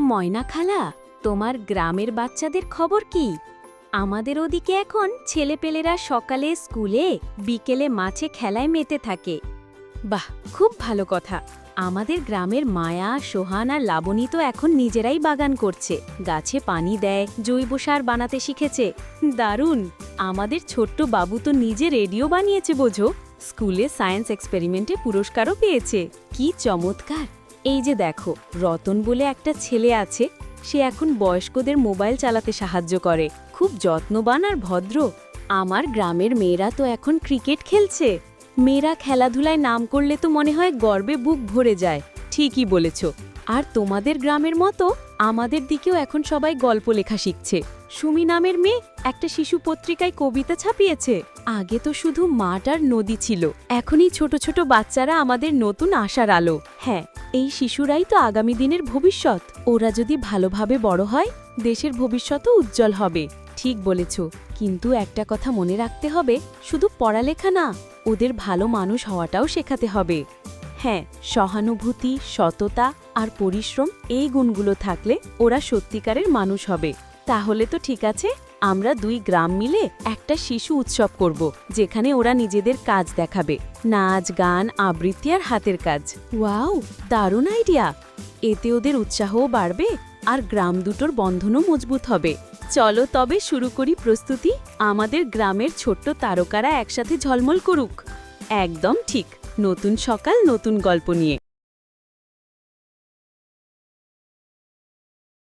ময়না খালা, তোমার গ্রামের বাচ্চাদের খবর কি? আমাদের ওদিকে এখন ছেলেপেলেরা সকালে স্কুলে, বিকেলে মাছে খেলায় মেতে থাকে। বাহ, খুব ভালো কথা। আমাদের গ্রামের মায়া, সোহান আর লাবণী তো এখন নিজেরাই বাগান করছে। গাছে পানি দেয়, জৈব সার বানাতে শিখেছে। দারুণ! আমাদের ছোট্ট বাবু তো নিজে রেডিও বানিয়েছে বোঝো। স্কুলে সায়েন্স এক্সপেরিমেন্টে পুরস্কারও পেয়েছে। কি চমৎকার! এই যে দেখো, রতন বলে একটা ছেলে আছে, সে এখন বয়স্কদের মোবাইল চালাতে সাহায্য করে। খুব যত্নবান আর ভদ্র। আমার গ্রামের মেয়েরা তো এখন ক্রিকেট খেলছে। মেয়েরা খেলাধুলায় নাম করলে তো মনে হয় গর্বে বুক ভরে যায়। ঠিকই বলেছ। আর তোমাদের গ্রামের মতো, আমাদের দিকেও এখন সবাই গল্প লেখা শিখছে। সুমি নামের মেয়ে একটা শিশু পত্রিকায় কবিতা ছাপিয়েছে। আগে তো শুধু মাঠ আর নদী ছিল। এখনই ছোট ছোট বাচ্চারা আমাদের নতুন আশার আলো। হ্যাঁ এই শিশুরাই তো আগামী দিনের ভবিষ্যৎ। ওরা যদি ভালোভাবে বড় হয়, দেশের ভবিষ্যতও উজ্জ্বল হবে। ঠিক বলেছ। কিন্তু একটা কথা মনে রাখতে হবে, শুধু পড়ালেখা না, ওদের ভালো মানুষ হওয়াটাও শেখাতে হবে। হ্যাঁ সহানুভূতি, সততা আর পরিশ্রম, এই গুণগুলো থাকলে ওরা সত্যিকারের মানুষ হবে। তাহলে তো ঠিক আছে আমরা দুই গ্রাম মিলে একটা শিশু উৎসব করব, যেখানে ওরা নিজেদের কাজ দেখাবে। নাচ, গান, আবৃত্তি আর হাতের কাজ। ওয়াও, দারুণ আইডিয়া! এতে ওদের উৎসাহও বাড়বে আর গ্রাম দুটোর বন্ধনও মজবুত হবে। চলো তবে শুরু করি প্রস্তুতি। আমাদের গ্রামের ছোট্ট তারকারা একসাথে ঝলমল করুক। একদম ঠিক। নতুন সকাল, নতুন গল্প নিয়ে।